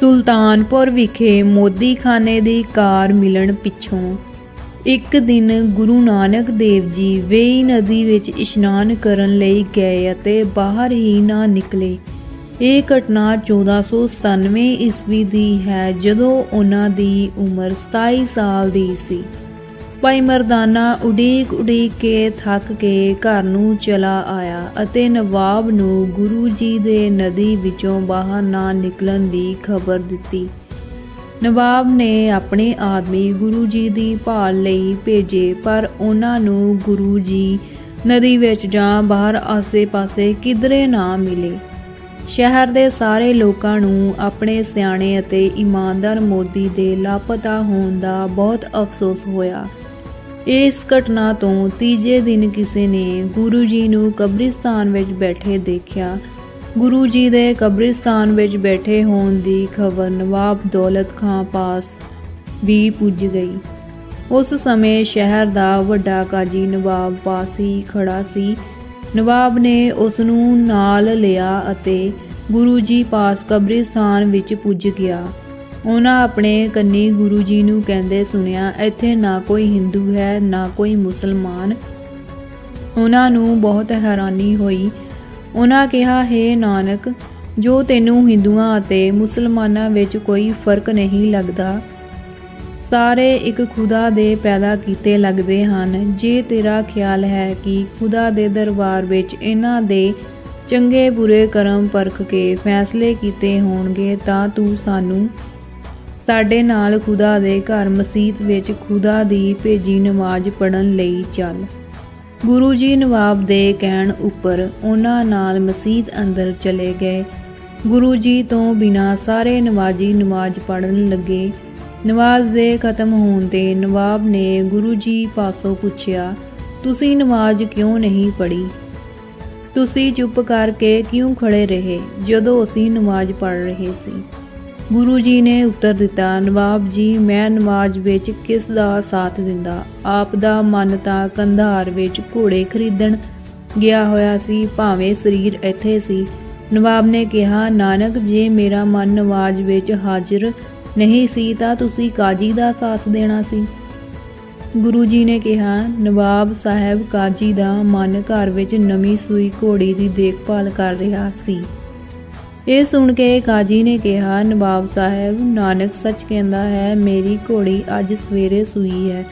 ਸੁਲਤਾਨਪੁਰ ਵਿਖੇ ਮੋਦੀਖਾਨੇ ਦੀ ਕਾਰ ਮਿਲਣ ਪਿੱਛੋਂ ਇੱਕ ਦਿਨ ਗੁਰੂ ਨਾਨਕ ਦੇਵ ਜੀ ਵੇਈ ਨਦੀ ਵਿੱਚ ਇਸ਼ਨਾਨ ਕਰਨ ਲਈ ਗਏ ਅਤੇ ਬਾਹਰ ਹੀ ਨਾ ਨਿਕਲੇ। ਇਹ ਘਟਨਾ 1497 ਈਸਵੀ ਦੀ ਹੈ, ਜਦੋਂ ਉਹਨਾਂ ਦੀ ਉਮਰ 27 ਸਾਲ ਦੀ ਸੀ। ਭਾਈ ਮਰਦਾਨਾ ਉਡੀਕ ਉਡੀਕ ਕੇ ਥੱਕ ਕੇ ਘਰ ਨੂੰ ਚਲਾ ਆਇਆ ਅਤੇ ਨਵਾਬ ਨੂੰ ਗੁਰੂ ਜੀ ਦੇ ਨਦੀ ਵਿੱਚੋਂ ਬਾਹਰ ਨਾ ਨਿਕਲਣ ਦੀ ਖਬਰ ਦਿੱਤੀ। ਨਵਾਬ ਨੇ ਆਪਣੇ ਆਦਮੀ ਗੁਰੂ ਜੀ ਦੀ ਭਾਲ ਲਈ ਭੇਜੇ, ਪਰ ਉਹਨਾਂ ਨੂੰ ਗੁਰੂ ਜੀ ਨਦੀ ਵਿੱਚ ਜਾਂ ਬਾਹਰ ਆਸੇ-ਪਾਸੇ ਕਿਧਰੇ ਨਾ ਮਿਲੇ। ਸ਼ਹਿਰ ਦੇ ਸਾਰੇ ਲੋਕਾਂ ਨੂੰ ਆਪਣੇ ਸਿਆਣੇ ਅਤੇ ਇਮਾਨਦਾਰ ਮੋਦੀ ਦੇ ਲਾਪਤਾ ਹੋਣ ਦਾ ਬਹੁਤ ਅਫਸੋਸ ਹੋਇਆ। ਇਸ ਘਟਨਾ ਤੋਂ ਤੀਜੇ ਦਿਨ ਕਿਸੇ ਨੇ ਗੁਰੂ ਜੀ ਨੂੰ ਕਬਰਿਸਤਾਨ ਵਿੱਚ ਬੈਠੇ ਦੇਖਿਆ। ਗੁਰੂ ਜੀ ਦੇ ਕਬਰਿਸਤਾਨ ਵਿੱਚ ਬੈਠੇ ਹੋਣ ਦੀ ਖਬਰ ਨਵਾਬ ਦੌਲਤ ਖਾਂ ਪਾਸ ਵੀ ਪੁੱਜ ਗਈ। ਉਸ ਸਮੇਂ ਸ਼ਹਿਰ ਦਾ ਵੱਡਾ ਕਾਜੀ ਨਵਾਬ ਪਾਸ ਹੀ ਖੜਾ ਸੀ। ਨਵਾਬ ਨੇ ਉਸ ਨੂੰ ਨਾਲ ਲਿਆ ਅਤੇ ਗੁਰੂ ਜੀ ਪਾਸ ਕਬਰਿਸਤਾਨ ਵਿੱਚ ਪੁੱਜ ਗਿਆ। ਉਹਨਾਂ ਆਪਣੇ ਕੰਨੀ ਗੁਰੂ ਜੀ ਨੂੰ ਕਹਿੰਦੇ ਸੁਣਿਆ, ਇੱਥੇ ਨਾ ਕੋਈ ਹਿੰਦੂ ਹੈ, ਨਾ ਕੋਈ ਮੁਸਲਮਾਨ। ਉਹਨਾਂ ਨੂੰ ਬਹੁਤ ਹੈਰਾਨੀ ਹੋਈ। ਉਹਨਾਂ ਕਿਹਾ, ਹੈ ਨਾਨਕ, ਜੋ ਤੈਨੂੰ ਹਿੰਦੂਆਂ ਅਤੇ ਮੁਸਲਮਾਨਾਂ ਵਿੱਚ ਕੋਈ ਫ਼ਰਕ ਨਹੀਂ ਲੱਗਦਾ, ਸਾਰੇ ਇੱਕ ਖੁਦਾ ਦੇ ਪੈਦਾ ਕੀਤੇ ਲੱਗਦੇ ਹਨ। ਜੇ ਤੇਰਾ ਖਿਆਲ ਹੈ ਕਿ ਖੁਦਾ ਦੇ ਦਰਬਾਰ ਵਿੱਚ ਇਹਨਾਂ ਦੇ ਚੰਗੇ ਬੁਰੇ ਕਰਮ ਪਰਖ ਕੇ ਫੈਸਲੇ ਕੀਤੇ ਹੋਣਗੇ, ਤਾਂ ਤੂੰ ਸਾਨੂੰ ਸਾਡੇ ਨਾਲ ਖੁਦਾ ਦੇ ਘਰ ਮਸਜਿਦ ਵਿੱਚ ਖੁਦਾ ਦੀ ਭੇਜੀ ਨਮਾਜ਼ ਪੜਨ ਲਈ ਚੱਲ। ਗੁਰੂ ਜੀ ਨਵਾਬ ਦੇ ਕਹਿਣ ਉੱਪਰ ਉਹਨਾਂ ਨਾਲ ਮਸਜਿਦ ਅੰਦਰ ਚਲੇ ਗਏ। ਗੁਰੂ ਜੀ ਤੋਂ ਬਿਨਾ ਸਾਰੇ ਨਮਾਜ਼ੀ ਨਮਾਜ਼ ਪੜਨ ਲੱਗੇ। ਨਮਾਜ਼ ਦੇ ਖਤਮ ਹੋਣ ਤੇ ਨਵਾਬ ਨੇ ਗੁਰੂ ਜੀ ਪਾਸੋਂ ਪੁੱਛਿਆ, ਤੁਸੀਂ ਨਮਾਜ਼ ਕਿਉਂ ਨਹੀਂ ਪੜ੍ਹੀ? ਤੁਸੀਂ ਚੁੱਪ ਕਰਕੇ ਕਿਉਂ ਖੜੇ ਰਹੇ ਜਦੋਂ ਅਸੀਂ ਨਮਾਜ਼ ਪੜ੍ਹ ਰਹੇ ਸੀ? ਗੁਰੂ ਜੀ ਨੇ ਉੱਤਰ ਦਿੱਤਾ, ਨਵਾਬ ਜੀ, ਮੈਂ ਨਮਾਜ਼ ਵਿੱਚ ਕਿਸ ਦਾ ਸਾਥ ਦਿੰਦਾ? ਆਪ ਦਾ ਮਨ ਤਾਂ ਕੰਧਾਰ ਵਿੱਚ ਘੋੜੇ ਖਰੀਦਣ ਗਿਆ ਹੋਇਆ ਸੀ, ਭਾਵੇਂ ਸਰੀਰ ਇੱਥੇ ਸੀ। ਨਵਾਬ ਨੇ ਕਿਹਾ, ਨਾਨਕ, ਜੇ ਮੇਰਾ ਮਨ ਨਮਾਜ਼ ਵਿੱਚ ਹਾਜ਼ਰ ਨਹੀਂ ਸੀ, ਤਾਂ ਤੁਸੀਂ ਕਾਜੀ ਦਾ ਸਾਥ ਦੇਣਾ ਸੀ। ਗੁਰੂ ਜੀ ਨੇ ਕਿਹਾ, ਨਵਾਬ ਸਾਹਿਬ ਕਾਜੀ ਦਾ ਮਨ ਘਰ ਵਿੱਚ ਨਵੀਂ ਸੂਈ ਘੋੜੀ ਦੀ ਦੇਖਭਾਲ ਕਰ ਰਿਹਾ ਸੀ। ਇਹ ਸੁਣ ਕੇ ਕਾਜੀ ਨੇ ਕਿਹਾ, ਨਵਾਬ ਸਾਹਿਬ, ਨਾਨਕ ਸੱਚ ਕਹਿੰਦਾ ਹੈ, ਮੇਰੀ ਘੋੜੀ ਅੱਜ ਸਵੇਰੇ ਸੂਈ ਹੈ।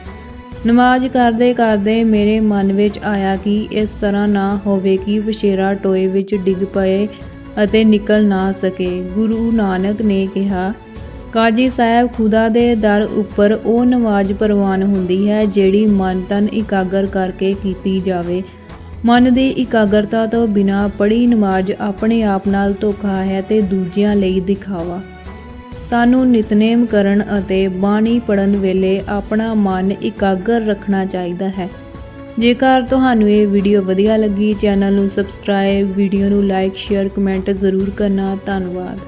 ਨਮਾਜ਼ ਕਰਦੇ ਕਰਦੇ ਮੇਰੇ ਮਨ ਵਿੱਚ ਆਇਆ ਕਿ ਇਸ ਤਰ੍ਹਾਂ ਨਾ ਹੋਵੇ ਕਿ ਵਿਸ਼ੇਰਾ ਟੋਏ ਵਿੱਚ ਡਿੱਗ ਪਏ ਅਤੇ ਨਿਕਲ ਨਾ ਸਕੇ। ਗੁਰੂ ਨਾਨਕ ਨੇ ਕਿਹਾ, ਕਾਜੀ ਸਾਹਿਬ, ਖੁਦਾ ਦੇ ਦਰ ਉੱਪਰ ਉਹ ਨਮਾਜ਼ ਪ੍ਰਵਾਨ ਹੁੰਦੀ ਹੈ ਜਿਹੜੀ ਮਨ ਤਨ ਇਕਾਗਰ ਕਰਕੇ ਕੀਤੀ ਜਾਵੇ। ਮਨ ਦੀ ਇਕਾਗਰਤਾ ਤੋਂ ਬਿਨਾ ਪੜੀ ਨਮਾਜ਼ ਆਪਣੇ ਆਪ ਨਾਲ ਧੋਖਾ ਹੈ ਤੇ ਦੂਜਿਆਂ ਲਈ ਦਿਖਾਵਾ। ਸਾਨੂੰ ਨਿਤਨੇਮ ਕਰਨ ਅਤੇ ਬਾਣੀ ਪੜਨ ਵੇਲੇ ਆਪਣਾ ਮਨ ਇਕਾਗਰ ਰੱਖਣਾ ਚਾਹੀਦਾ ਹੈ। ਜੇਕਰ ਤੁਹਾਨੂੰ ਇਹ ਵੀਡੀਓ ਵਧੀਆ ਲੱਗੀ, ਚੈਨਲ ਨੂੰ ਸਬਸਕ੍ਰਾਈਬ ਵੀਡੀਓ ਨੂੰ ਲਾਈਕ ਸ਼ੇਅਰ ਕਮੈਂਟ ਜ਼ਰੂਰ ਕਰਨਾ। ਧੰਨਵਾਦ।